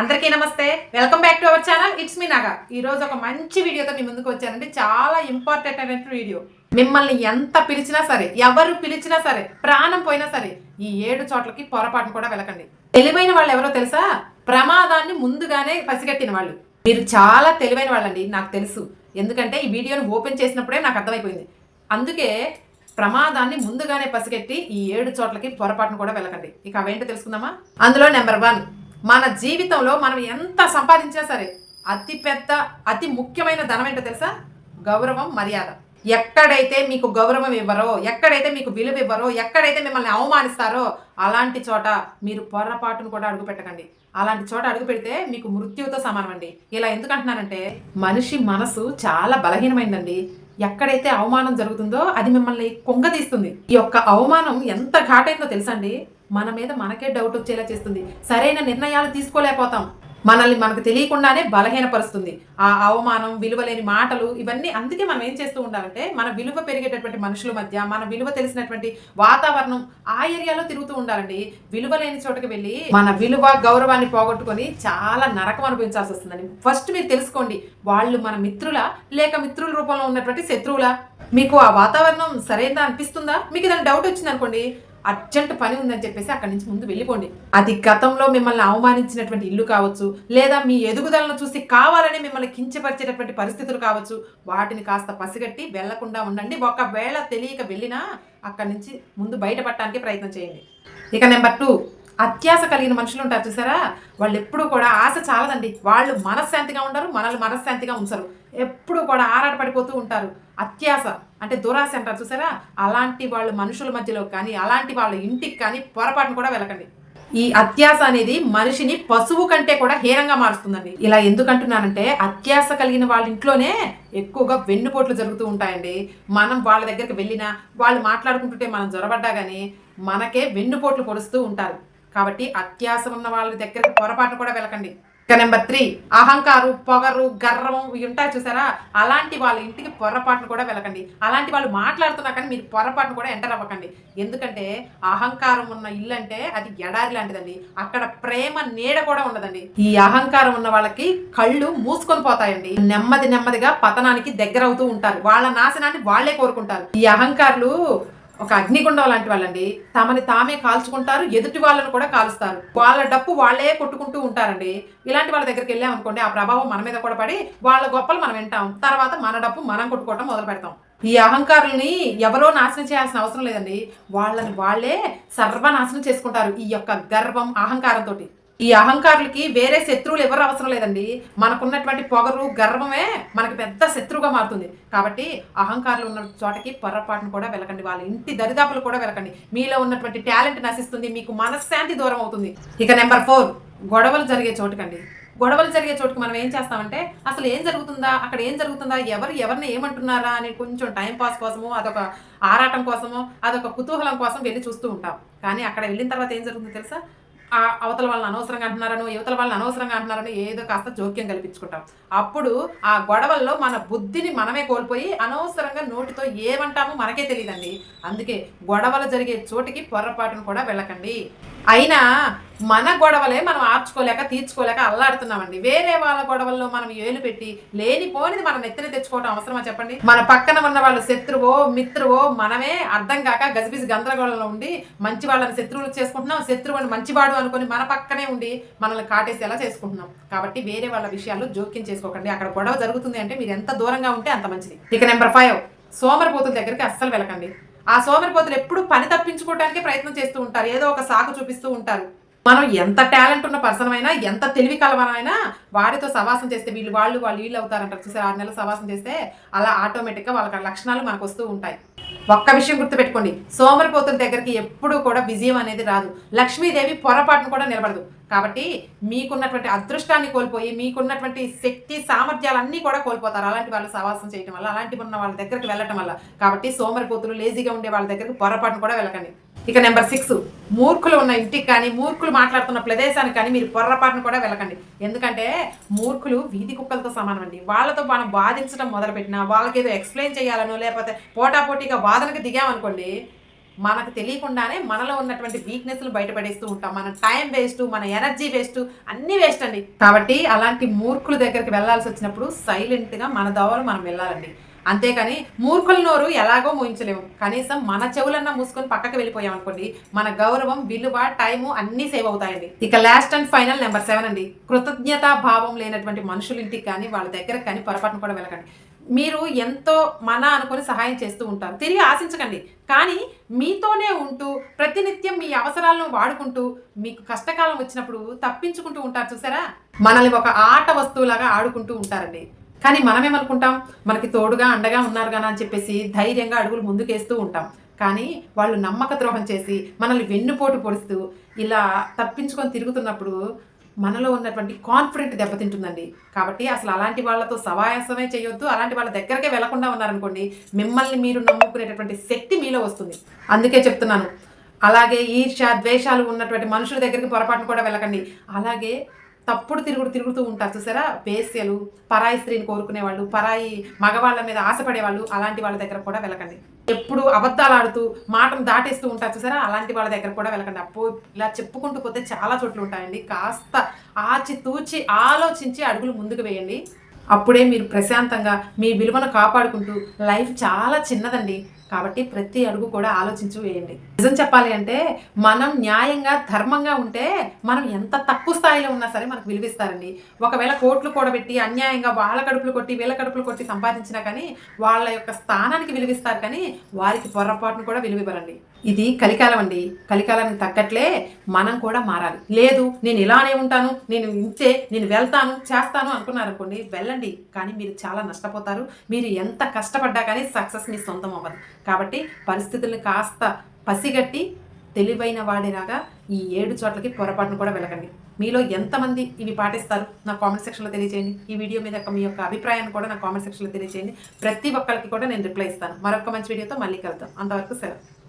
అందరికీ నమస్తే. Welcome back to our channel it's me Naga ఈరోజు ఒక మంచి వీడియోతో మీ ముందుకు వచ్చానండి. చాలా ఇంపార్టెంట్ అయిన వీడియో. మిమ్మల్ని ఎంత పిలిచినా సరే ఎవరు పిలిచినా సరే ప్రాణం పోయినా సరే ఈ ఏడు చోట్లకి పొరపాటును కూడా వెళ్ళకండి. తెలివైన వాళ్ళు ఎవరో తెలుసా? ప్రమాదాన్ని ముందుగానే పసిగట్టిన వాళ్ళు. మీరు చాలా తెలివైన వాళ్ళండి నాకు తెలుసు. ఎందుకంటే ఈ వీడియోని ఓపెన్ చేసినప్పుడే నాకు అర్థమైపోయింది. అందుకే ప్రమాదాన్ని ముందుగానే పసిగట్టి ఈ ఏడు చోట్లకి పొరపాటును కూడా వెళ్ళకండి. ఇక అవేంటో తెలుసుకుందామా? అందులో నెంబర్ వన్ మన జీవితంలో మనం ఎంత సంపాదించినా సరే అతి పెద్ద అతి ముఖ్యమైన ధనం ఏంటో తెలుసా? గౌరవం మర్యాద. ఎక్కడైతే మీకు గౌరవం ఇవ్వరో ఎక్కడైతే మీకు విలువ ఇవ్వరో ఎక్కడైతే మిమ్మల్ని అవమానిస్తారో అలాంటి చోట మీరు పొరపాటును కూడా అడుగు పెట్టకండి. అలాంటి చోట అడుగు పెడితే మీకు మృత్యువుతో సమానం అండి ఇలా ఎందుకంటున్నానంటే మనిషి మనసు చాలా బలహీనమైందండి. ఎక్కడైతే అవమానం జరుగుతుందో అది మిమ్మల్ని కొంగదీస్తుంది ఈ యొక్క అవమానం ఎంత ఘాటైందో తెలుసండి మన మీద మనకే డౌట్ వచ్చేలా చేస్తుంది. సరైన నిర్ణయాలు తీసుకోలేకపోతాం. మనల్ని మనకు తెలియకుండానే బలహీనపరుస్తుంది. ఆ అవమానం విలువలేని మాటలు ఇవన్నీ అందుకే మనం ఏం చేస్తూ ఉండాలంటే మన విలువ పెరిగేటటువంటి మనుషుల మధ్య మన విలువ తెలిసినటువంటి వాతావరణం ఆ ఏరియాలో తిరుగుతూ ఉండాలండి. విలువ లేని చోటకి వెళ్ళి మన విలువ గౌరవాన్ని పోగొట్టుకొని చాలా నరకం అనిపించాల్సి వస్తుందండి. ఫస్ట్ మీరు తెలుసుకోండి వాళ్ళు మన మిత్రుల లేక మిత్రుల రూపంలో ఉన్నటువంటి శత్రువుల? మీకు ఆ వాతావరణం సరైనదా అనిపిస్తుందా? మీకు ఏదైనా డౌట్ వచ్చింది అనుకోండి అర్జెంట్ పని ఉందని చెప్పేసి అక్కడి నుంచి ముందు వెళ్ళిపోండి. అది గతంలో మిమ్మల్ని అవమానించినటువంటి ఇల్లు కావచ్చు లేదా మీ ఎదుగుదలను చూసి కావాలని మిమ్మల్ని కించపరిచేటటువంటి పరిస్థితులు కావచ్చు వాటిని కాస్త పసిగట్టి వెళ్ళకుండా ఉండండి. ఒకవేళ తెలియక వెళ్ళినా అక్కడి నుంచి ముందు బయటపడటానికి ప్రయత్నం చేయండి. ఇక నెంబర్ టూ అత్యాశ కలిగిన మనుషులు ఉంటారు చూసారా? వాళ్ళు ఎప్పుడు కూడా ఆశ చాలదండి. వాళ్ళు మనశ్శాంతిగా ఉండరు మనల్ని మనశ్శాంతిగా ఉంచరు. ఎప్పుడు కూడా ఆరాటపడిపోతూ ఉంటారు. అత్యాశ అంటే దురాశ అంటారు చూసారా? అలాంటి వాళ్ళు మనుషుల మధ్యలో కానీ అలాంటి వాళ్ళ ఇంటికి కానీ పొరపాటును కూడా వెళ్ళకండి. ఈ అత్యాశ అనేది మనిషిని పశువు కంటే కూడా హీనంగా మారుస్తుందండి. ఇలా ఎందుకంటున్నానంటే అత్యాశ కలిగిన వాళ్ళ ఇంట్లోనే ఎక్కువగా వెన్నుపోట్లు జరుగుతూ ఉంటాయండి. మనం వాళ్ళ దగ్గరికి వెళ్ళినా వాళ్ళు మాట్లాడుకుంటుంటే మనం జ్వరబడ్డా కానీ మనకే వెన్నుపోట్లు పొడుస్తూ ఉంటారు. కాబట్టి అత్యాశ ఉన్న వాళ్ళ దగ్గరికి పొరపాటును కూడా వెళ్ళకండి. ఇక నెంబర్ త్రీ అహంకారు పొగరు గర్వం ఇవి ఉంటాయి చూసారా? అలాంటి వాళ్ళ ఇంటికి పొరపాటును కూడా వెళ్ళకండి. అలాంటి వాళ్ళు మాట్లాడుతున్నా కానీ మీరు పొరపాటును కూడా ఎంటర్ అవ్వకండి. ఎందుకంటే అహంకారం ఉన్న ఇల్లు అంటే అది ఎడారి లాంటిదండి. అక్కడ ప్రేమ నీడ కూడా ఉండదండి. ఈ అహంకారం ఉన్న వాళ్ళకి కళ్ళు మూసుకొని పోతాయండి. నెమ్మది నెమ్మదిగా పతనానికి దగ్గర అవుతూ ఉంటారు. వాళ్ళ నాశనాన్ని వాళ్ళే కోరుకుంటారు. ఈ అహంకారులు ఒక అగ్నిగుండం లాంటి వాళ్ళండి. తమని తామే కాల్చుకుంటారు ఎదుటి వాళ్ళను కూడా కాలుస్తారు. వాళ్ళ డప్పు వాళ్ళే కొట్టుకుంటూ ఉంటారండి. ఇలాంటి వాళ్ళ దగ్గరికి వెళ్ళామనుకోండి ఆ ప్రభావం మన మీద కూడా పడి వాళ్ళ గొప్పలు మనం వింటాం. తర్వాత మన డప్పు మనం కొట్టుకోవటం మొదలు పెడతాం. ఈ అహంకారుల్ని ఎవరో నాశనం చేయాల్సిన అవసరం లేదండి. వాళ్ళని వాళ్ళే సర్వనాశనం చేసుకుంటారు. ఈ యొక్క గర్వం అహంకారంతో ఈ అహంకారులకి వేరే శత్రువులు ఎవరు అవసరం లేదండి. మనకున్నటువంటి పొగరు గర్వమే మనకి పెద్ద శత్రువుగా మారుతుంది. కాబట్టి అహంకారులు ఉన్న చోటకి పొరపాటును కూడా వెళ్ళకండి. వాళ్ళ ఇంటి దరిదాపులు కూడా వెళ్ళకండి. మీలో ఉన్నటువంటి టాలెంట్ నశిస్తుంది. మీకు మనశ్శాంతి దూరం అవుతుంది. ఇక నెంబర్ ఫోర్ గొడవలు జరిగే చోటుకండి. గొడవలు జరిగే చోటుకి మనం ఏం చేస్తామంటే అసలు ఏం జరుగుతుందా? అక్కడ ఏం జరుగుతుందా? ఎవరు ఎవరిని ఏమంటున్నారా అని కొంచెం టైం పాస్ కోసము అదొక ఆరాటం కోసము అదొక కుతూహలం కోసం వెళ్ళి చూస్తూ ఉంటాం. కానీ అక్కడ వెళ్ళిన తర్వాత ఏం జరుగుతుందో తెలుసా? అవతల వాళ్ళని అనవసరంగా అంటున్నారను యువతల వాళ్ళని అనవసరంగా అంటున్నారని ఏదో కాస్త జోక్యం కల్పించుకుంటాం. అప్పుడు ఆ గొడవల్లో మన బుద్ధిని మనమే కోల్పోయి అనవసరంగా నోటితో ఏమంటామో మనకే తెలియదండి. అందుకే గొడవలు జరిగే చోటికి పొరపాటును కూడా వెళ్ళకండి. అయినా మన గొడవలే మనం ఆర్చుకోలేక తీర్చుకోలేక అల్లాడుతున్నామండి. వేరే వాళ్ళ గొడవల్లో మనం ఏలు పెట్టి లేనిపోనిది మనం నెత్తిన తెచ్చుకోవడం అవసరమా చెప్పండి? మన పక్కన ఉన్న వాళ్ళు శత్రువో మిత్రువో మనమే అర్థం కాక గజిబిజి గందరగోళంలో ఉండి మంచి వాళ్ళని శత్రువులు చేసుకుంటున్నాం శత్రువుని మంచివాడు అనుకొని మన పక్కనే ఉండి మనల్ని కాటేసేలా చేసుకుంటున్నాం. కాబట్టి వేరే వాళ్ళ విషయాల్లో జోక్యం చేసుకోకండి. అక్కడ గొడవ జరుగుతుంది అంటే మీరు ఎంత దూరంగా ఉంటే అంత మంచిది. ఇక నెంబర్ ఫైవ్ సోమరిపోతుల దగ్గరికి అస్సలు వెళ్ళకండి. ఆ సోమరిపోతులు ఎప్పుడు పని తప్పించుకోవడానికి ప్రయత్నం చేస్తూ ఉంటారు. ఏదో ఒక సాకు చూపిస్తూ ఉంటారు. మనం ఎంత టాలెంట్ ఉన్న పర్సన్ అయినా ఎంత తెలివి కలవనైనా వారితో సవాసం చేస్తే వీళ్ళు వాళ్ళు వాళ్ళు వీళ్ళు అవుతారంటారు చూసారు? ఆరు నెలలు సవాసం చేస్తే అలా ఆటోమేటిక్గా వాళ్ళకి లక్షణాలు మనకు వస్తూ ఉంటాయి. ఒక్క విషయం గుర్తుపెట్టుకోండి. సోమరిపోతుల దగ్గరికి ఎప్పుడూ కూడా విజయం అనేది రాదు. లక్ష్మీదేవి పొరపాటును కూడా నిలబడదు. కాబట్టి మీకున్నటువంటి అదృష్టాన్ని కోల్పోయి మీకున్నటువంటి శక్తి సామర్థ్యాలన్నీ కూడా కోల్పోతారు. అలాంటి వాళ్ళు సవాసం చేయటం వల్ల అలాంటి ఉన్న వాళ్ళ దగ్గరికి వెళ్ళటం వల్ల. కాబట్టి సోమరిపోతులు లేజీగా ఉండే వాళ్ళ దగ్గరికి పొరపాటును కూడా వెళ్ళకండి. ఇక నెంబర్ సిక్స్ మూర్ఖులు ఉన్న ఇంటికి కానీ మూర్ఖులు మాట్లాడుతున్న ప్రదేశానికి కానీ మీరు పొర్రపాటును కూడా వెళ్ళకండి. ఎందుకంటే మూర్ఖులు వీధి కుక్కలతో సమానం అండి వాళ్ళతో మనం బాధించడం మొదలుపెట్టినా వాళ్ళకి ఏదో ఎక్స్ప్లెయిన్ చేయాలనో లేకపోతే పోటాపోటీగా వాదనకు దిగామనుకోండి మనకు తెలియకుండానే మనలో ఉన్నటువంటి వీక్నెస్లు బయటపడేస్తూ ఉంటాం. మన టైం వేస్ట్ మన ఎనర్జీ వేస్ట్ అన్నీ వేస్ట్ అండి. కాబట్టి అలాంటి మూర్ఖుల దగ్గరికి వెళ్ళాల్సి వచ్చినప్పుడు సైలెంట్గా మన దోవలు మనం వెళ్ళాలండి. అంతేకాని మూర్ఖుల నోరు ఎలాగో మూయించలేము కనీసం మన చెవులన్నా మూసుకొని పక్కకి వెళ్ళిపోయాం అనుకోండి మన గౌరవం విలువ టైము అన్నీ సేవ్ అవుతాయండి. ఇక last and final number seven అండి. కృతజ్ఞతా భావం లేనటువంటి మనుషులింటికి కానీ వాళ్ళ దగ్గరకు కానీ పొరపాటును కూడా వెళ్ళకండి. మీరు ఎంతో మన అనుకొని సహాయం చేస్తూ ఉంటారు. తిరిగి ఆశించకండి. కానీ మీతోనే ఉంటూ ప్రతినిత్యం మీ అవసరాలను వాడుకుంటూ మీకు కష్టకాలం వచ్చినప్పుడు తప్పించుకుంటూ ఉంటారు చూసారా? మనల్ని ఒక ఆట వస్తువులాగా ఆడుకుంటూ ఉంటారండి. కానీ మనమేమనుకుంటాం? మనకి తోడుగా అండగా ఉన్నారు కదా అని చెప్పేసి ధైర్యంగా అడుగులు ముందుకేస్తూ ఉంటాం. కానీ వాళ్ళు నమ్మక ద్రోహం చేసి మనల్ని వెన్నుపోటు పొడుస్తూ ఇలా తప్పించుకొని తిరుగుతున్నప్పుడు మనలో ఉన్నటువంటి కాన్ఫిడెంట్ దెబ్బతింటుందండి. కాబట్టి అసలు అలాంటి వాళ్ళతో సవాయాసమే చేయొద్దు. అలాంటి వాళ్ళ దగ్గరకే వెళ్ళకుండా ఉన్నారనుకోండి మిమ్మల్ని మీరు నమ్ముకునేటటువంటి శక్తి మీలో వస్తుంది. అందుకే చెప్తున్నాను. అలాగే ఈర్ష్య ద్వేషాలు ఉన్నటువంటి మనుషుల దగ్గరికి పొరపాటును కూడా వెళ్ళకండి. అలాగే తప్పుడు తిరుగుడు తిరుగుతూ ఉంటారు. చూసారా? వేస్యలు పరాయి స్త్రీని కోరుకునే వాళ్ళు పరాయి మగవాళ్ళ మీద ఆశపడే వాళ్ళు అలాంటి వాళ్ళ దగ్గర కూడా వెళ్ళకండి. ఎప్పుడు అబద్ధాలు ఆడుతూ మాటను దాటేస్తూ ఉంటారు. చూసారా? అలాంటి వాళ్ళ దగ్గర కూడా వెళ్ళకండి. అప్పు ఇలా చెప్పుకుంటూ పోతే చాలా చోట్ల ఉంటాయండి. కాస్త ఆచి తూచి ఆలోచించి అడుగులు ముందుకు వేయండి. అప్పుడే మీరు ప్రశాంతంగా మీ విలువను కాపాడుకుంటూ లైఫ్ చాలా చిన్నదండి. కాబట్టి ప్రతి అడుగు కూడా ఆలోచించి వేయండి. నిజం చెప్పాలి అంటే మనం న్యాయంగా ధర్మంగా ఉంటే మనం ఎంత తక్కువ స్థాయిలో ఉన్నా సరే మనకు విలువిస్తారండి. ఒకవేళ కోట్లు కూడబెట్టి అన్యాయంగా వాళ్ళ కడుపులు కొట్టి వీళ్ళ కడుపులు కొట్టి సంపాదించినా కానీ వాళ్ళ యొక్క స్థానానికి విలువిస్తారు కానీ వారికి పొరపాటును కూడా విలువివ్వరండి. ఇది కలికాలం అండి. కలికాలానికి తగ్గట్లే మనం కూడా మారాలి. లేదు నేను ఇలానే ఉంటాను నేను ఇంతే నేను వెళ్తాను చేస్తాను అనుకున్నారనుకోండి వెళ్ళండి. కానీ మీరు చాలా నష్టపోతారు. మీరు ఎంత కష్టపడ్డా కానీ సక్సెస్ మీ సొంతం అవ్వదు. కాబట్టి పరిస్థితుల్ని కాస్త పసిగట్టి తెలివైన వాడిలాగా ఈ ఏడు చోట్లకి పొరపాటును కూడా వెళ్ళకండి. మీలో ఎంతమంది ఇవి పాటిస్తారు? నా కామెంట్ సెక్షన్లో తెలియజేయండి ఈ వీడియో మీద మీ యొక్క అభిప్రాయాన్ని కూడా నా కామెంట్ సెక్షన్లో తెలియజేయండి ప్రతి ఒక్కరికి కూడా నేను రిప్లై ఇస్తాను. మరొక మంచి వీడియోతో మళ్ళీ కలుద్దాం. అంతవరకు సెలవు.